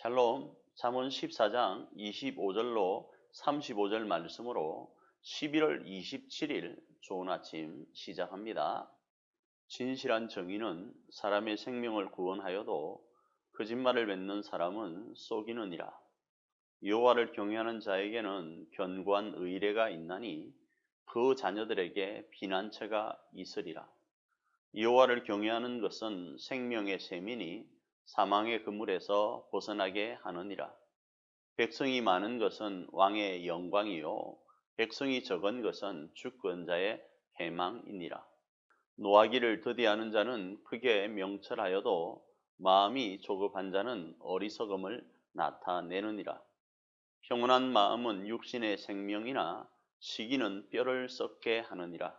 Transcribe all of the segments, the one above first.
샬롬 잠언 14장 25절로 35절 말씀으로 11월 27일 좋은 아침 시작합니다. 진실한 정의는 사람의 생명을 구원하여도 거짓말을 맺는 사람은 속이느니라. 여호와를 경외하는 자에게는 견고한 의례가 있나니 그 자녀들에게 비난처가 있으리라. 여호와를 경외하는 것은 생명의 셈이니 사망의 그물에서 벗어나게 하느니라. 백성이 많은 것은 왕의 영광이요 백성이 적은 것은 주권자의 해망이니라. 노하기를 더디하는 자는 크게 명철하여도 마음이 조급한 자는 어리석음을 나타내느니라. 평온한 마음은 육신의 생명이나 시기는 뼈를 썩게 하느니라.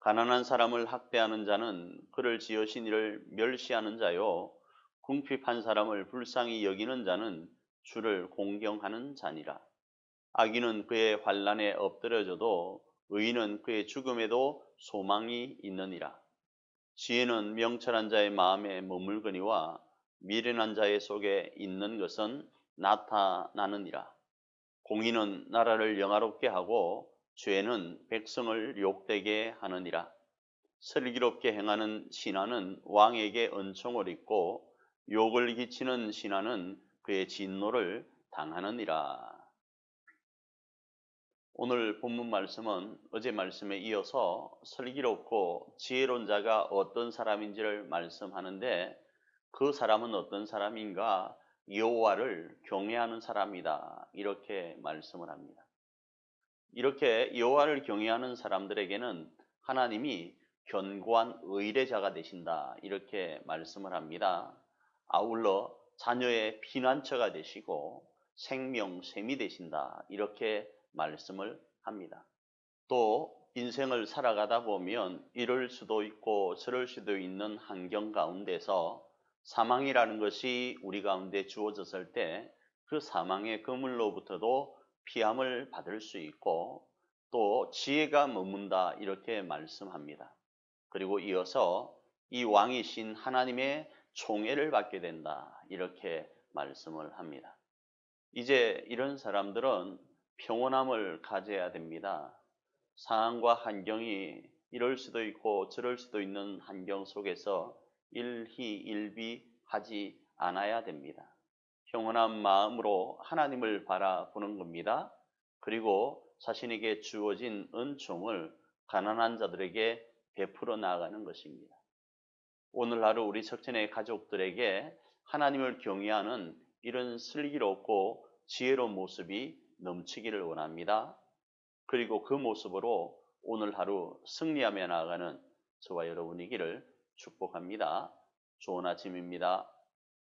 가난한 사람을 학대하는 자는 그를 지으신 이를 멸시하는 자요 궁핍한 사람을 불쌍히 여기는 자는 주를 공경하는 자니라. 악인은 그의 환란에 엎드려져도 의인은 그의 죽음에도 소망이 있느니라. 지혜는 명철한 자의 마음에 머물거니와 미련한 자의 속에 있는 것은 나타나느니라. 공의는 나라를 영화롭게 하고 죄는 백성을 욕되게 하느니라. 슬기롭게 행하는 신하는 왕에게 은총을 입고 욕을 끼치는 신하는 그의 진노를 당하느니라. 오늘 본문 말씀은 어제 말씀에 이어서 슬기롭고 지혜로운 자가 어떤 사람인지를 말씀하는데 그 사람은 어떤 사람인가? 여호와를 경외하는 사람이다. 이렇게 말씀을 합니다. 이렇게 여호와를 경외하는 사람들에게는 하나님이 견고한 의례자가 되신다. 이렇게 말씀을 합니다. 아울러 자녀의 피난처가 되시고 생명샘이 되신다. 이렇게 말씀을 합니다. 또 인생을 살아가다 보면 이럴 수도 있고 저럴 수도 있는 환경 가운데서 사망이라는 것이 우리 가운데 주어졌을 때 그 사망의 그물로부터도 피함을 받을 수 있고 또 지혜가 머문다 이렇게 말씀합니다. 그리고 이어서 이 왕이신 하나님의 총애를 받게 된다. 이렇게 말씀을 합니다. 이제 이런 사람들은 평온함을 가져야 됩니다. 상황과 환경이 이럴 수도 있고 저럴 수도 있는 환경 속에서 일희일비하지 않아야 됩니다. 평온한 마음으로 하나님을 바라보는 겁니다. 그리고 자신에게 주어진 은총을 가난한 자들에게 베풀어 나가는 것입니다. 오늘 하루 우리 석천의 가족들에게 하나님을 경외하는 이런 슬기롭고 지혜로운 모습이 넘치기를 원합니다. 그리고 그 모습으로 오늘 하루 승리하며 나아가는 저와 여러분이기를 축복합니다. 좋은 아침입니다.